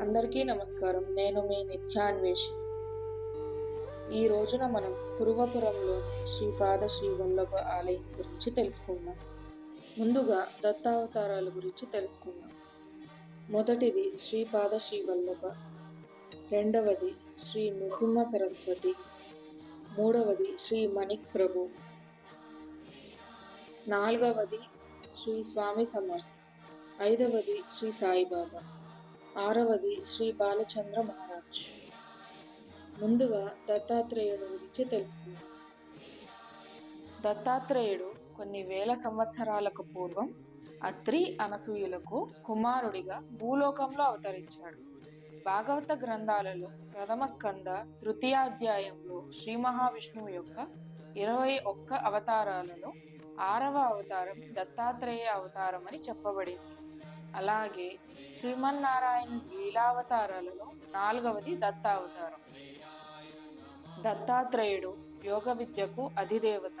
అందరికీ నమస్కారం. నేను మీ నిత్యాన్వేషి ఈ రోజున మనం కురువపురంలోని శ్రీపాద శ్రీ వల్లభ ఆలయం గురించి తెలుసుకుందాం. ముందుగా దత్తావతారాల గురించి తెలుసుకుందాం. మొదటిది శ్రీపాద శ్రీ వల్లభ రెండవది శ్రీ నృసింహ సరస్వతి మూడవది శ్రీ మణిక్ ప్రభు నాలుగవది శ్రీ స్వామి సమర్థ్ ఐదవది శ్రీ సాయిబాబా. ఆరవది శ్రీ బాలచంద్ర మహారాజ్. ముందుగా దత్తాత్రేయుడు గురించి తెలుసుకుందాం. దత్తాత్రేయుడు కొన్ని వేల సంవత్సరాలకు పూర్వం అత్రి అనసూయులకు కుమారుడిగా భూలోకంలో అవతరించాడు. భాగవత గ్రంథాలలో ప్రథమ స్కంద తృతీయాధ్యాయంలో శ్రీ మహావిష్ణువు యొక్క ఇరవై ఒక్క అవతారాలలో ఆరవ అవతారం దత్తాత్రేయ అవతారం అని చెప్పబడింది. అలాగే శ్రీమన్నారాయణ లీలావతారాలలో నాలుగవది దత్తావతారం. దత్తాత్రేయుడు యోగ విద్యకు అధిదేవత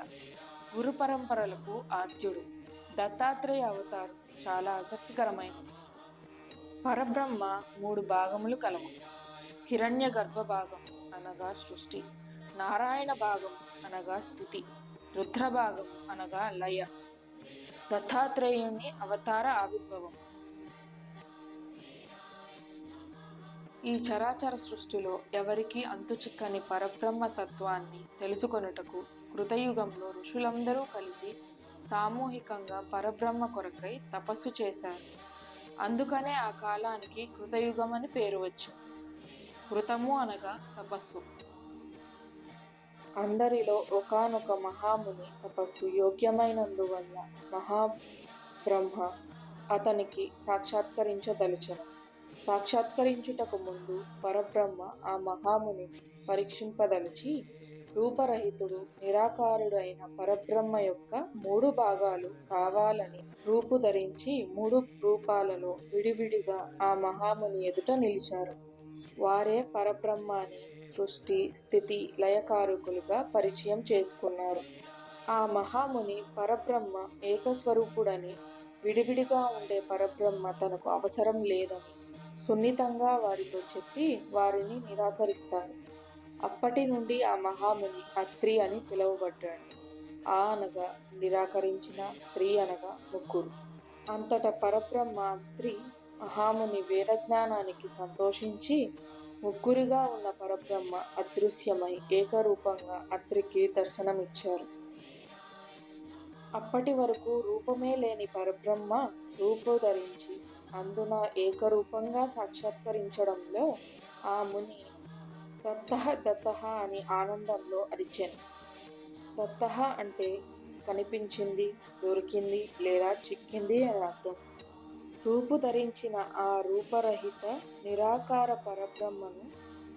గురు పరంపరలకు ఆద్యుడు. దత్తాత్రేయ అవతారం చాలా ఆసక్తికరమైనది. పరబ్రహ్మ మూడు భాగములు కలవు హిరణ్య గర్భ భాగం అనగా సృష్టి నారాయణ భాగం అనగా స్థితి రుద్ర భాగం అనగా లయ. దత్తాత్రేయుని అవతార ఆవిర్భవం. ఈ చరాచర సృష్టిలో ఎవరికీ అంతుచిక్కని పరబ్రహ్మ తత్వాన్ని తెలుసుకొనుటకు కృతయుగంలో ఋషులందరూ కలిసి సామూహికంగా పరబ్రహ్మ కొరకై తపస్సు చేశారు. అందుకనే ఆ కాలానికి కృతయుగం అని పేరు వచ్చింది. కృతము అనగా తపస్సు. అందరిలో ఒకానొక మహాముని తపస్సు యోగ్యమైనందువల్ల మహాబ్రహ్మ అతనికి సాక్షాత్కరించదలిచను. సాక్షాత్కరించుటకు ముందు పరబ్రహ్మ ఆ మహాముని పరీక్షింపదలిచి రూపరహితుడు నిరాకారుడైన పరబ్రహ్మ యొక్క మూడు భాగాలు కావాలని రూపు ధరించి మూడు రూపాలలో విడివిడిగా ఆ మహాముని ఎదుట నిలిచారు. వారే పరబ్రహ్మాని సృష్టి స్థితి లయకారకులుగా పరిచయం చేసుకున్నారు. ఆ మహాముని పరబ్రహ్మ ఏకస్వరూపుడని విడివిడిగా ఉండే పరబ్రహ్మ తనకు అవసరం లేదని సున్నితంగా వారితో చెప్పి వారిని నిరాకరిస్తాడు. అప్పటి నుండి ఆ మహాముని అత్రి అని పిలువబడ్డాడు. ఆ అనగా నిరాకరించిన త్రి అనగా ముగ్గురు. అంతట పరబ్రహ్మ అత్రి మహాముని వేదజ్ఞానానికి సంతోషించి ముగ్గురిగా ఉన్న పరబ్రహ్మ అదృశ్యమై ఏకరూపంగా అత్రికి దర్శనమిచ్చారు. అప్పటి వరకు రూపమే లేని పరబ్రహ్మ రూపు ధరించి అందున ఏకరూపంగా సాక్షాత్కరించడంలో ఆ ముని దత్త దత్త అని ఆనందంలో అరిచాను. దత్త అంటే కనిపించింది దొరికింది లేదా చిక్కింది అని అర్థం. రూపు ధరించిన ఆ రూపరహిత నిరాకార పరబ్రహ్మను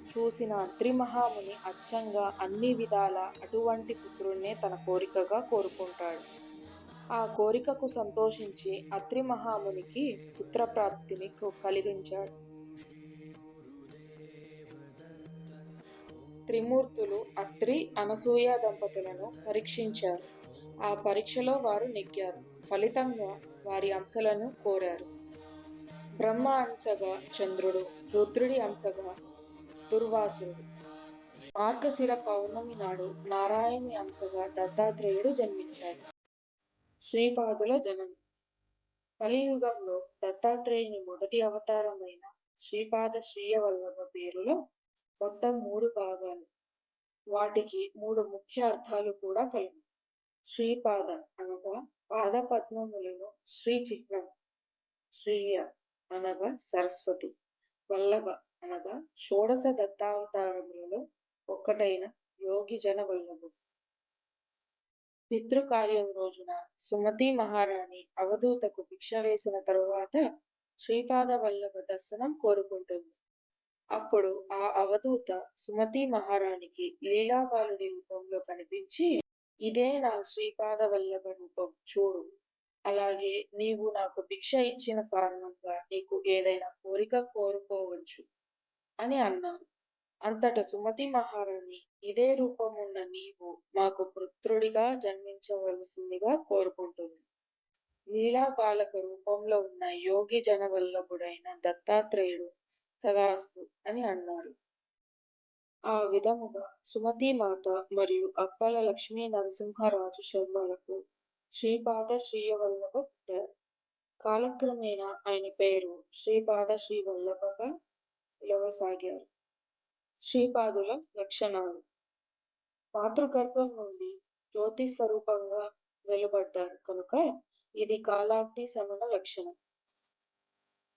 చూసిన త్రిమహాముని అచ్చంగా అన్ని విధాల అటువంటి పుత్రుణ్ణే తన కోరికగా కోరుకుంటాడు. ఆ కోరికకు సంతోషించి అత్రి మహామునికి పుత్రప్రాప్తిని కలిగించాడు. త్రిమూర్తులు అత్రి అనసూయ దంపతులను పరీక్షించారు. ఆ పరీక్షలో వారు నెగ్గారు. ఫలితంగా వారి అంశలను కోరారు. బ్రహ్మ అంశగా చంద్రుడు రుద్రుడి అంశగా దుర్వాసుడు. మార్గశిర పౌర్ణమి నాడు నారాయణి అంశగా దత్తాత్రేయుడు జన్మించాడు. శ్రీపాదుల జనం. కలియుగంలో దత్తాత్రేయుని మొదటి అవతారమైన శ్రీపాద శ్రీయవల్లభ పేరులో మొత్తం మూడు భాగాలు. వాటికి మూడు ముఖ్య అర్థాలు కూడా కలిగి శ్రీపాద అనగా పాదపద్మములను శ్రీ చిహ్నం శ్రీయ అనగా సరస్వతి వల్లభ అనగా షోడశ దత్తావతారములలో ఒక్కటైన యోగి జన వల్లభుడు పితృకార్యం రోజున సుమతి మహారాణి అవధూతకు భిక్ష వేసిన తరువాత శ్రీపాద వల్లభ దర్శనం కోరుకుంటుంది. అప్పుడు ఆ అవధూత సుమతి మహారాణికి లీలాబాలుడి రూపంలో కనిపించి ఇదే నా శ్రీపాద వల్లభ రూపం చూడు. అలాగే నీవు నాకు భిక్ష ఇచ్చిన కారణంగా నీకు ఏదైనా కోరిక కోరుకోవచ్చు అని అన్నాను. అంతట సుమతి మహారాణి ఇదే రూపమున్న నీవు మాకు పుత్రుడిగా జన్మించవలసిందిగా కోరుకుంటుంది లీలా బాలక రూపంలో ఉన్న యోగి జనవల్లభుడైన దత్తాత్రేయుడు తదాస్తు అని అన్నారు. ఆ విధముగా సుమతీమాత మరియు అప్పల లక్ష్మీ నరసింహరాజు శర్మలకు శ్రీపాద శ్రీవల్లభ పుట్టారు. కాలక్రమేణా ఆయన పేరు శ్రీపాద శ్రీవల్లభగా పిలవసాగారు. శ్రీపాదుల లక్షణాలు. మాతృగర్భం నుండి జ్యోతి స్వరూపంగా వెలువడ్డారు కనుక ఇది కాలాగ్ని శమన లక్షణం.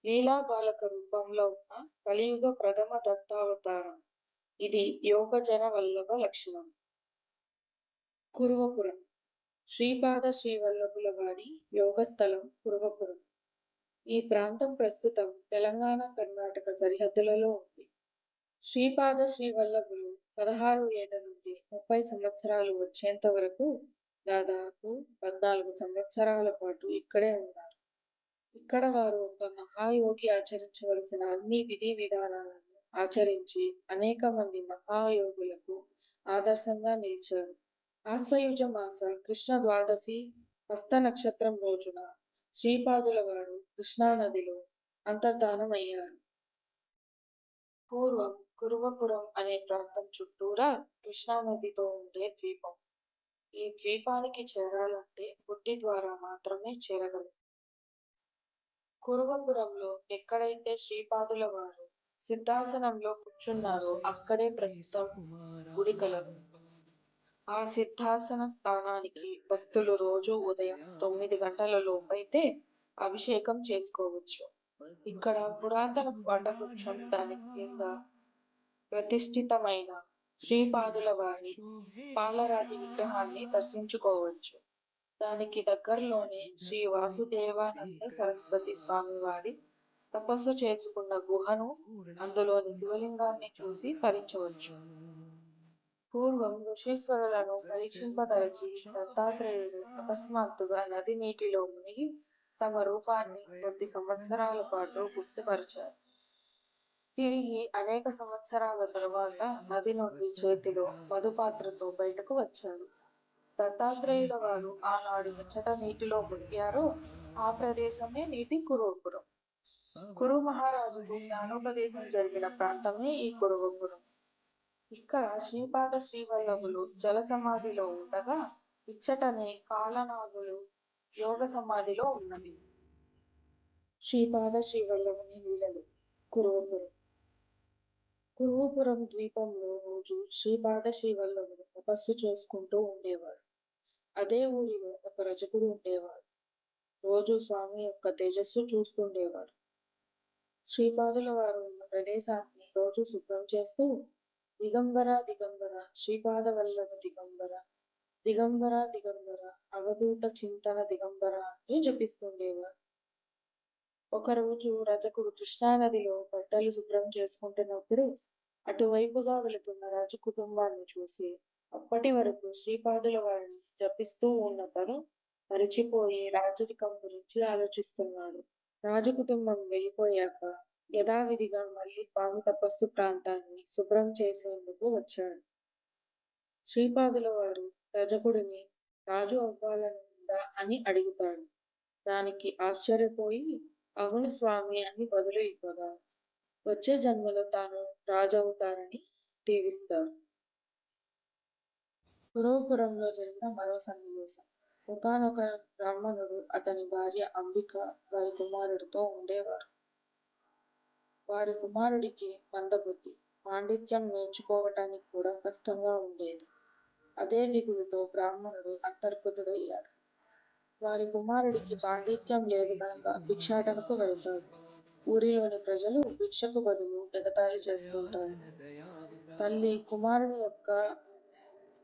లీలా బాలక రూపంలో ఉన్న కలియుగ ప్రథమ దత్తావతారం. ఇది యోగజన వల్లభ లక్షణం. కురువపురం. శ్రీపాద శ్రీవల్లభుల వారి యోగస్థలం కురువపురం. ఈ ప్రాంతం ప్రస్తుతం తెలంగాణ కర్ణాటక సరిహద్దులలో ఉంది. శ్రీపాద శ్రీవల్లభులు పదహారు ఏళ్ళ ముప్పై సంవత్సరాలు వచ్చేంత వరకు దాదాపు పద్నాలుగు సంవత్సరాల పాటు ఇక్కడే ఉన్నారు. ఇక్కడ వారు ఒక మహాయోగి ఆచరించవలసిన అన్ని విధి విధానాలను ఆచరించి అనేక మంది మహాయోగులకు ఆదర్శంగా నిలిచారు. ఆశ్వయుజ మాస కృష్ణ ద్వాదశి హస్త నక్షత్రం రోజున శ్రీపాదుల వారు కృష్ణానదిలో అంతర్ధానమయ్యారు. పూర్వం కురువపురం అనే ప్రాంతం చుట్టూరా కృష్ణానదితో ఉండే ద్వీపం. ఈ ద్వీపానికి చేరాలంటే బుడ్డి ద్వారా మాత్రమే చేరగలం. కురువపురంలో ఎక్కడైతే శ్రీపాదుల వారు సిద్ధాసనంలో కూర్చున్నారో అక్కడే ప్రస్తుతం గుడి కలదు. ఆ సిద్ధాసన స్థానానికి భక్తులు రోజు ఉదయం తొమ్మిది గంటల లోపైతే అభిషేకం చేసుకోవచ్చు. ఇక్కడ పురాతన వటవృక్షం దాని కింద ప్రతిష్ఠితమైన శ్రీపాదుల వారి పాలరాతి విగ్రహాన్ని దర్శించుకోవచ్చు. దానికి దగ్గరలోనే శ్రీ వాసుదేవానంద సరస్వతి స్వామి వారి తపస్సు చేసుకున్న గుహను అందులోని శివలింగాన్ని చూసి తరించవచ్చు. పూర్వం ఋషీశ్వరులను పరీక్షింపదలచి దత్తాత్రేయుడు అకస్మాత్తుగా నది నీటిలో మునిగి తమ రూపాన్ని కొద్ది సంవత్సరాల పాటు గుర్తుపరిచారు. తిరిగి అనేక సంవత్సరాల తర్వాత నది నుండి చేతిలో మధుపాత్రతో బయటకు వచ్చాడు. దత్తాత్రేయుల వారు ఆనాడు ఎచ్చట నీటిలో మునిగారో. ఆ ప్రదేశమే నీటి కురువపురం. కురు మహారాజుకు జ్ఞానోపదేశం జరిగిన ప్రాంతమే ఈ కురువపురం. ఇక్కడ శ్రీపాద శ్రీవల్లభులు జల సమాధిలో ఉండగా ఇచ్చటనే కాలనాగులు యోగ సమాధిలో ఉన్నవి. శ్రీపాద శ్రీవల్లభుని లీలలు కురువపురం. కురువపురం ద్వీపంలో రోజు శ్రీపాద శ్రీవల్లభుడు తపస్సు చేసుకుంటూ ఉండేవాడు. అదే ఊరిలో ఒక రజకుడు ఉండేవాడు. రోజు స్వామి యొక్క తేజస్సు చూస్తుండేవాడు. శ్రీపాదుల వారు ఉన్న ప్రదేశాన్ని రోజు శుభ్రం చేస్తూ దిగంబర దిగంబర శ్రీపాద వల్లభ దిగంబర దిగంబర దిగంబర అవధూత చింతన దిగంబర అంటూ జపిస్తుండేవాడు ఒకరోజు రజకుడు కృష్ణానదిలో బట్టలు శుభ్రం చేసుకుంటున్నప్పుడు అటువైపుగా వెళుతున్న రాజ కుటుంబాన్ని చూసి అప్పటి వరకు శ్రీపాదుల వారిని జపిస్తూ ఉన్న తను మరిచిపోయి రాజరికం గురించి ఆలోచిస్తున్నాడు. రాజు కుటుంబం వెళ్ళిపోయాక యథావిధిగా మళ్ళీ స్వామి తపస్సు ప్రాంతాన్ని శుభ్రం చేసేందుకు వచ్చాడు. శ్రీపాదుల వారు రజకుడిని రాజు అవ్వాలనుందా అని అడుగుతాడు. దానికి ఆశ్చర్యపోయి అవును స్వామి అని బదులు ఇవ్వగా వచ్చే జన్మలో తాను రాజవుతానని దీవిస్తాడు పురోపురంలో జరిగిన మరో సన్నివేశం. ఒకనొక బ్రాహ్మణుడు అతని భార్య అంబిక వారి కుమారుడితో ఉండేవారు. వారి కుమారుడికి మందబుద్ధి. పాండిత్యం నేర్చుకోవటానికి కూడా కష్టంగా ఉండేది. అదే దిగులుతో బ్రాహ్మణుడు అంతర్గతుడయ్యాడు వారి కుమారుడికి పాండిత్యం లేదు కనుక భిక్షాటనకు వెళ్తాడు. ఊరిలోని ప్రజలు భిక్షకు బదులు ఎగతాళి చేస్తుంటారు తల్లి కుమారుని యొక్క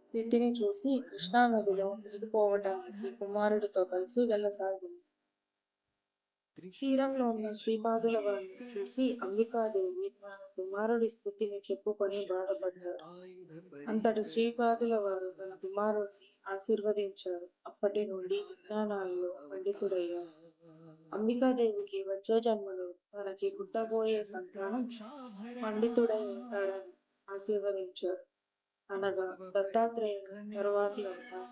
స్థితిని చూసి కృష్ణానదిలో మునిగిపోవటానికి కుమారుడితో కలిసి వెళ్ళసాగింది. తీరంలో ఉన్న శ్రీపాదుల వారిని చూసి అంబికాదేవి తన కుమారుడి స్థితిని చెప్పుకొని బాధపడ్డారు. అంతటి శ్రీపాదుల వారు తన కుమారుడిని ఆశీర్వదించారు అప్పటి నుండి విజ్ఞానాల్లో పండితుడయ్యారు అంబికాదేవికి వచ్చే జన్మలో తనకి పుట్టబోయే సంతానం పండితుడై ఉంటాడని ఆశీర్వదించారు అనగా దత్తాత్రేయుడు తరువాతి అవతారం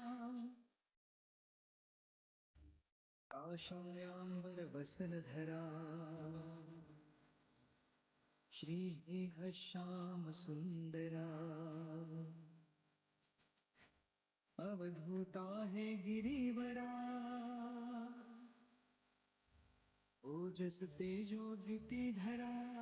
काशायाम्बरवसनधरा श्रीमेघश्यामसुन्दरा अवधूता है गिरिवरा। जस तेजो धरा।